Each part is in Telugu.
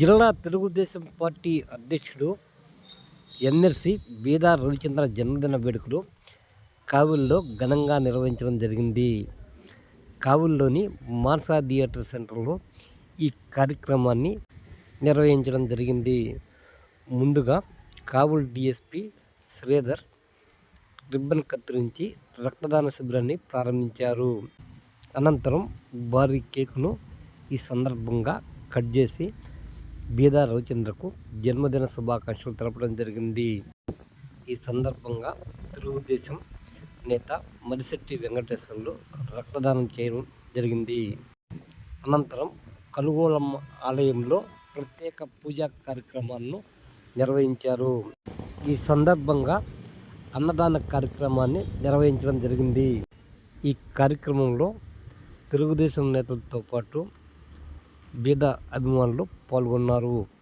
జిల్లా తెలుగుదేశం పార్టీ అధ్యక్షుడు ఎన్ఎర్సి బీదా రవిచంద్ర జన్మదిన వేడుకలు కావుల్లో ఘనంగా నిర్వహించడం జరిగింది. కావుల్లోని మాన్సా థియేటర్ సెంటర్లో ఈ కార్యక్రమాన్ని నిర్వహించడం జరిగింది. ముందుగా కావుల్ డిఎస్పి శ్రీధర్ రిబ్బన్ కత్తిరించి రక్తదాన శిబిరాన్ని ప్రారంభించారు. అనంతరం భారీ కేకును ఈ సందర్భంగా కట్ చేసి బీద రవిచంద్రకు జన్మదిన శుభాకాంక్షలు తెలపడం జరిగింది. ఈ సందర్భంగా తెలుగుదేశం నేత మరిశెట్టి వెంకటేశ్వర్లు రక్తదానం చేయడం జరిగింది. అనంతరం కలుగోలమ్మ ఆలయంలో ప్రత్యేక పూజా కార్యక్రమాలను నిర్వహించారు. ఈ సందర్భంగా అన్నదాన కార్యక్రమాన్ని నిర్వహించడం జరిగింది. ఈ కార్యక్రమంలో తెలుగుదేశం నేతలతో పాటు బీద అభిమానులు పాల్గొన్నారు.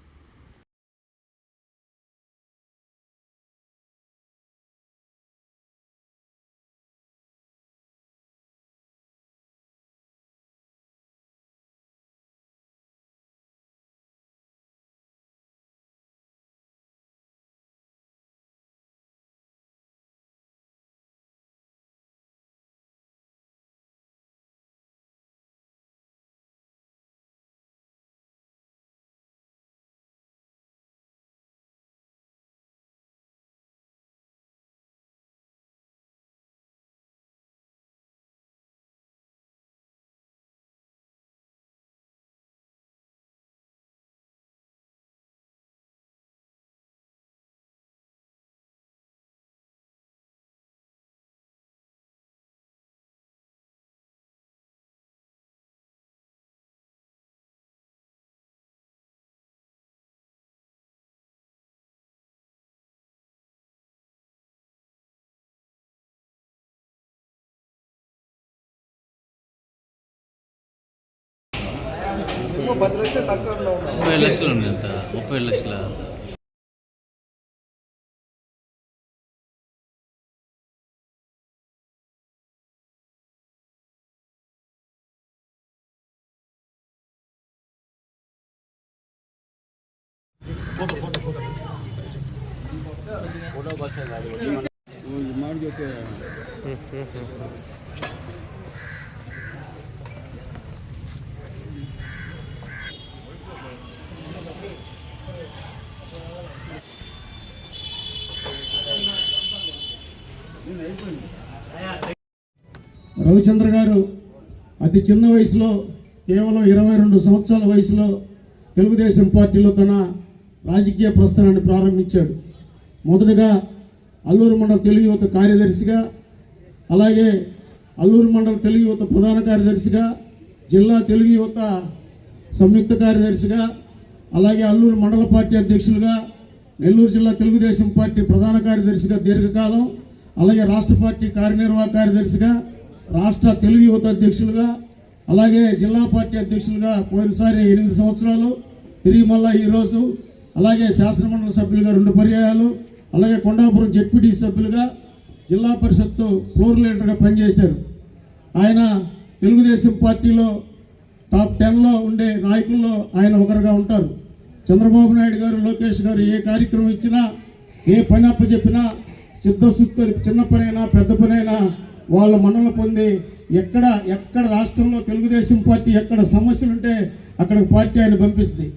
ఇంకో పది లక్షలు తక్కువ ఉన్నాం ముప్పై లక్షలు ఉంది అంత ముప్పై లక్షల రవిచంద్ర గారు అతి చిన్న వయసులో కేవలం ఇరవై రెండు సంవత్సరాల వయసులో తెలుగుదేశం పార్టీలో తన రాజకీయ ప్రస్థానాన్ని ప్రారంభించాడు. మొదటగా అల్లూరు మండల తెలుగు యువత కార్యదర్శిగా అలాగే అల్లూరు మండల తెలుగు యువత ప్రధాన కార్యదర్శిగా జిల్లా తెలుగు యువత సంయుక్త కార్యదర్శిగా అలాగే అల్లూరు మండల పార్టీ అధ్యక్షులుగా నెల్లూరు జిల్లా తెలుగుదేశం పార్టీ ప్రధాన కార్యదర్శిగా దీర్ఘకాలం అలాగే రాష్ట్ర పార్టీ కార్యనిర్వాహక కార్యదర్శిగా రాష్ట్ర తెలుగు యువత అధ్యక్షులుగా అలాగే జిల్లా పార్టీ అధ్యక్షులుగా పోయినసారి ఎనిమిది సంవత్సరాలు తిరిగి మళ్ళా ఈరోజు అలాగే శాసనమండలి సభ్యులుగా రెండు పర్యాయాలు అలాగే కొండాపురం జెడ్పీటీ సభ్యులుగా జిల్లా పరిషత్తు ఫ్లోర్ లీడర్గా పనిచేశారు. ఆయన తెలుగుదేశం పార్టీలో టాప్ టెన్లో ఉండే నాయకుల్లో ఆయన ఒకరుగా ఉంటారు. చంద్రబాబు నాయుడు గారు లోకేష్ గారు ఏ కార్యక్రమం ఇచ్చినా ఏ పని అప్పచెప్పినా సిద్ధశుద్ధ చిన్న పనైనా పెద్ద పనైనా వాళ్ళ మన్నలు పొంది ఎక్కడ ఎక్కడ రాష్ట్రంలో తెలుగుదేశం పార్టీ ఎక్కడ సమస్యలు ఉంటే అక్కడ పార్టీ ఆయన పంపిస్తుంది.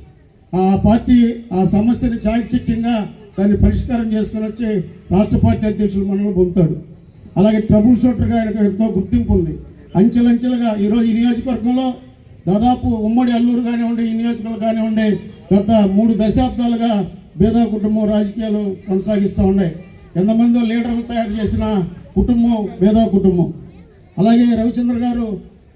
ఆ పార్టీ ఆ సమస్యని చాకచక్యంగా దాన్ని పరిష్కారం చేసుకుని వచ్చి రాష్ట్ర పార్టీ అధ్యక్షులు మనల్ని పొందుతాడు. అలాగే ట్రబుల్ షూటర్గా ఆయనకు ఎంతో గుర్తింపు ఉంది. అంచెలంచెలుగా ఈరోజు ఈ నియోజకవర్గంలో దాదాపు ఉమ్మడి అల్లూరు కానివ్వండి ఈ నియోజకవర్గం కానివ్వండి గత మూడు దశాబ్దాలుగా బేదా కుటుంబం రాజకీయాలు కొనసాగిస్తూ ఉన్నాయి. ఎంతమందో లీడర్లు తయారు చేసిన కుటుంబం పేద కుటుంబం. అలాగే రవిచంద్ర గారు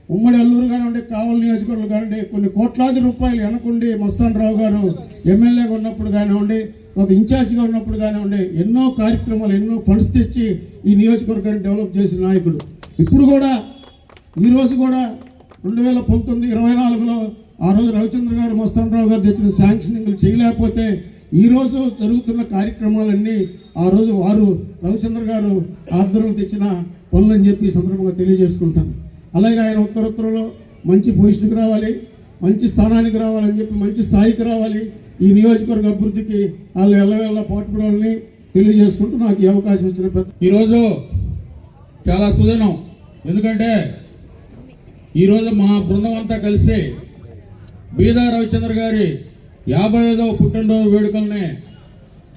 ఉమ్మడి అల్లూరు కానివ్వండి కావలి నియోజకవర్గం కానివ్వండి కొన్ని కోట్లాది రూపాయలు వెనకుండి మస్తాన్ రావు గారు ఎమ్మెల్యేగా ఉన్నప్పుడు కానివ్వండి తర్వాత ఇన్ఛార్జిగా ఉన్నప్పుడు కానివ్వండి ఎన్నో కార్యక్రమాలు ఎన్నో ఫండ్స్ తెచ్చి ఈ నియోజకవర్గాన్ని డెవలప్ చేసిన నాయకుడు. ఇప్పుడు కూడా ఈరోజు కూడా రెండు వేల పంతొమ్మిది ఇరవై నాలుగులో ఆ రోజు రవిచంద్ర గారు మస్తాన్ రావు గారు తెచ్చిన శాంక్షనింగ్లు చేయలేకపోతే ఈరోజు జరుగుతున్న కార్యక్రమాలన్నీ ఆ రోజు వారు రవిచంద్ర గారు ఆధ్వర్యం తెచ్చిన పనులని చెప్పి సందర్భంగా తెలియజేసుకుంటాను. అలాగే ఆయన ఉత్తరోత్తరంలో మంచి పొజిషన్కి రావాలి మంచి స్థానానికి రావాలని చెప్పి మంచి స్థాయికి రావాలి. ఈ నియోజకవర్గ అభివృద్ధికి వాళ్ళు ఎల్లవేళ్ళ పాటుపడాలని తెలియజేసుకుంటూ నాకు ఈ అవకాశం ఇచ్చిన పెద్ద ఈరోజు చాలా సుదనం. ఎందుకంటే ఈరోజు మా బృందం అంతా కలిసి బీదా రవిచంద్ర గారి యాభై ఐదవ పుట్టినరోజు వేడుకల్ని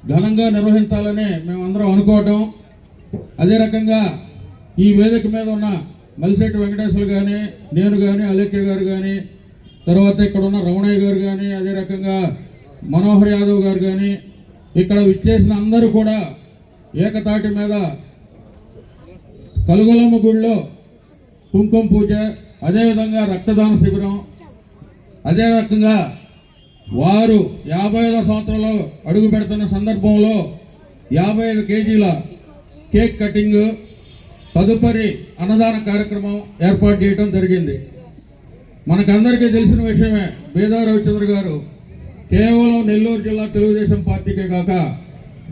ఘనంగా నిర్వహించాలని మేమందరం అనుకోవటం. అదే రకంగా ఈ వేదిక మీద ఉన్న మలిశెట్టి వెంకటేశ్వరు కానీ నేను కానీ అలేఖ్య గారు కానీ తర్వాత ఇక్కడ ఉన్న రమణయ్య గారు కానీ అదే రకంగా మనోహర్ యాదవ్ గారు కానీ ఇక్కడ విచ్చేసిన అందరూ కూడా ఏకతాటి మీద కలుగొలమ్మ గుడిలో కుంకుమ పూజ అదేవిధంగా రక్తదాన శిబిరం అదే రకంగా వారు యాభై ఐదో సంవత్సరంలో అడుగు పెడుతున్న సందర్భంలో యాభై ఐదు కేజీల కేక్ కటింగ్ తదుపరి అన్నదాన కార్యక్రమం ఏర్పాటు చేయడం జరిగింది. మనకందరికీ తెలిసిన విషయమే బేదా రవిచంద్ర గారు కేవలం నెల్లూరు జిల్లా తెలుగుదేశం పార్టీకే కాక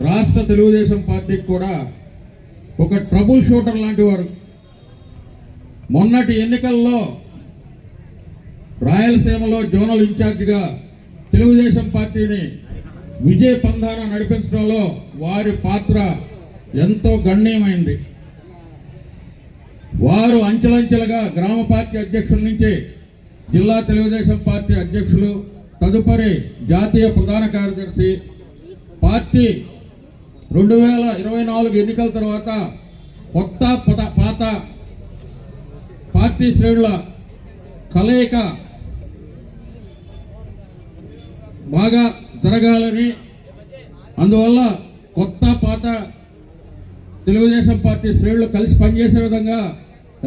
రాష్ట్ర తెలుగుదేశం పార్టీకి కూడా ఒక ట్రబుల్ షూటర్ లాంటి వారు. మొన్నటి ఎన్నికల్లో రాయలసీమలో జోనల్ ఇన్ఛార్జిగా తెలుగుదేశం పార్టీని విజయ పంధాన నడిపించడంలో వారి పాత్ర ఎంతో గణనీయమైంది. వారు అంచెలంచెలుగా గ్రామ పార్టీ అధ్యక్షుల నుంచి జిల్లా తెలుగుదేశం పార్టీ అధ్యక్షులు తదుపరి జాతీయ ప్రధాన కార్యదర్శి పార్టీ రెండు వేల ఇరవై నాలుగు ఎన్నికల తర్వాత కొత్త పద పాత పార్టీ శ్రేణుల కలయిక బాగా జరగాలని. అందువల్ల కొత్త పాత తెలుగుదేశం పార్టీ శ్రేణులు కలిసి పనిచేసే విధంగా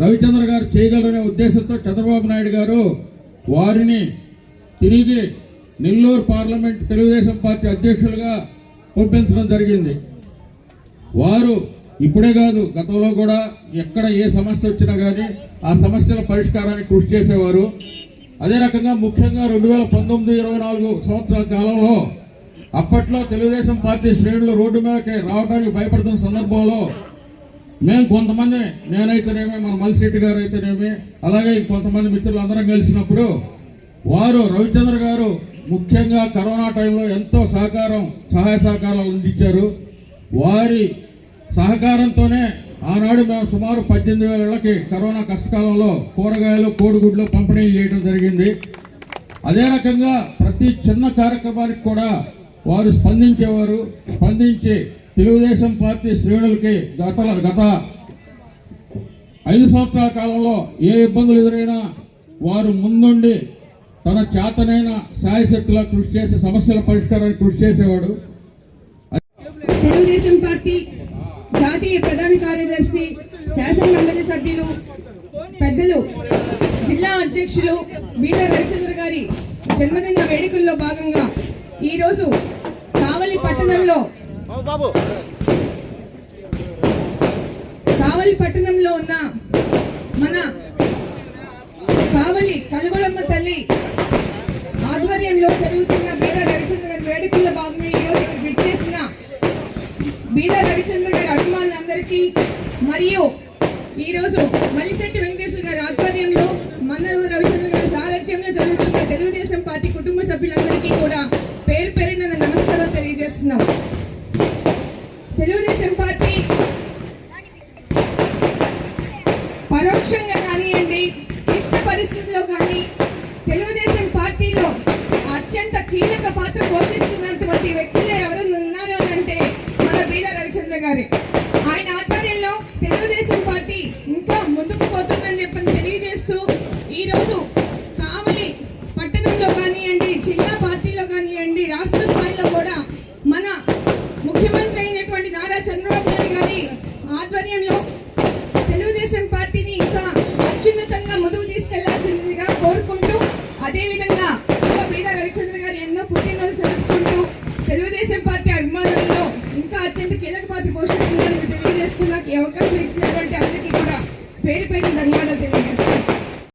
రవిచంద్ర గారు చేయగలరనే ఉద్దేశంతో చంద్రబాబు నాయుడు గారు వారిని తిరిగి నెల్లూరు పార్లమెంట్ తెలుగుదేశం పార్టీ అధ్యక్షులుగా పంపించడం జరిగింది. వారు ఇప్పుడే కాదు గతంలో కూడా ఎక్కడ ఏ సమస్య వచ్చినా కానీ ఆ సమస్యల పరిష్కారానికి కృషి చేసేవారు. అదే రకంగా ముఖ్యంగా రెండు వేల పంతొమ్మిది ఇరవై నాలుగు సంవత్సరాల కాలంలో అప్పట్లో తెలుగుదేశం పార్టీ శ్రేణులు రోడ్డు మీదకి రావడానికి భయపడుతున్న సందర్భంలో మేము కొంతమంది నేనైతేనేమి మన మల్సిరెడ్డి గారు అయితేనేమి అలాగే కొంతమంది మిత్రులు అందరం కలిసినప్పుడు వారు రవిచంద్ర గారు ముఖ్యంగా కరోనా టైంలో ఎంతో సహకారం సహాయ సహకారాలు అందించారు. వారి సహకారంతోనే ఆనాడు మేము సుమారు పద్దెనిమిది వేలకి కరోనా కష్టకాలంలో కూరగాయలు కోడిగుడ్లు పంపిణీ చేయడం జరిగింది. అదే రకంగా ప్రతి చిన్న కార్యక్రమానికి కూడా వారు స్పందించేవారు. స్పందించి తెలుగుదేశం పార్టీ శ్రేణులకి గత గత ఐదు సంవత్సరాల కాలంలో ఏ ఇబ్బందులు ఎదురైనా వారు ముందుండి తన చేతనైన శాయశక్తిలా కృషి చేసి సమస్యల పరిష్కారానికి కృషి చేసేవాడు. తెలుగుదేశం పార్టీ జాతీయ ప్రధాన కార్యదర్శి శాసనమండలి సభ్యులు పెద్దలు జిల్లా అధ్యక్షులు బీద రవిచంద్ర గారి జన్మదిన వేడుకల్లో భాగంగా ఈరోజు కావలి పట్టణంలో కావలి పట్టణంలో ఉన్న మన కావలి కలుగొలమ్మ తల్లి ఆధ్వర్యంలో జరుగుతున్న బీద రవిచంద్ర గారి వేడుకల్లో భాగంగా ఈరోజు ఇక్కడ విచ్చేసిన బీద రవిచంద్ర గారి అభిమానులందరికీ మరియు ఈ రోజు మల్లిశెట్టి వెంకటేశ్వర గారి ఆధ్వర్యంలో మన్నరు రవిచంద్ర గారి సారథ్యంలో జరుగుతున్న తెలుగుదేశం పార్టీ కుటుంబ సభ్యులందరికీ కూడా పేరు పేరున నమస్కారం తెలియజేస్తున్నాం. తెలుగుదేశం పార్టీ పరోక్షంగా కానివ్వండి ఇష్ట పరిస్థితుల్లో కానీ తెలుగుదేశం పార్టీలో అత్యంత కీలక పాత్ర పోషిస్తున్నటువంటి వ్యక్తులు ఎవరు ఉన్నారు అని అంటే మన బీద రవిచంద్ర గారే. ఆయన ఆధ్వర్యంలో తెలుగుదేశం పార్టీ ఇంకా ముందుకు పోతుందని చెప్పని తెలియజేస్తూ ఈ రోజు కావలి పట్టణంలో కానివ్వండి జిల్లా పార్టీలో కానివ్వండి రాష్ట్ర స్థాయిలో కూడా మన ముఖ్యమంత్రి అయినటువంటి నారా చంద్రబాబు నాయుడు గారి ఆధ్వర్యంలో తెలుగుదేశం పార్టీని ఇంకా అత్యున్నతంగా ముందుకు తీసుకెళ్ళాల్సిందిగా కోరుకుంటూ అదేవిధంగా అవకాశం ఇచ్చినటువంటి అందరికీ కూడా పేరు పేరు ధన్యవాదాలు.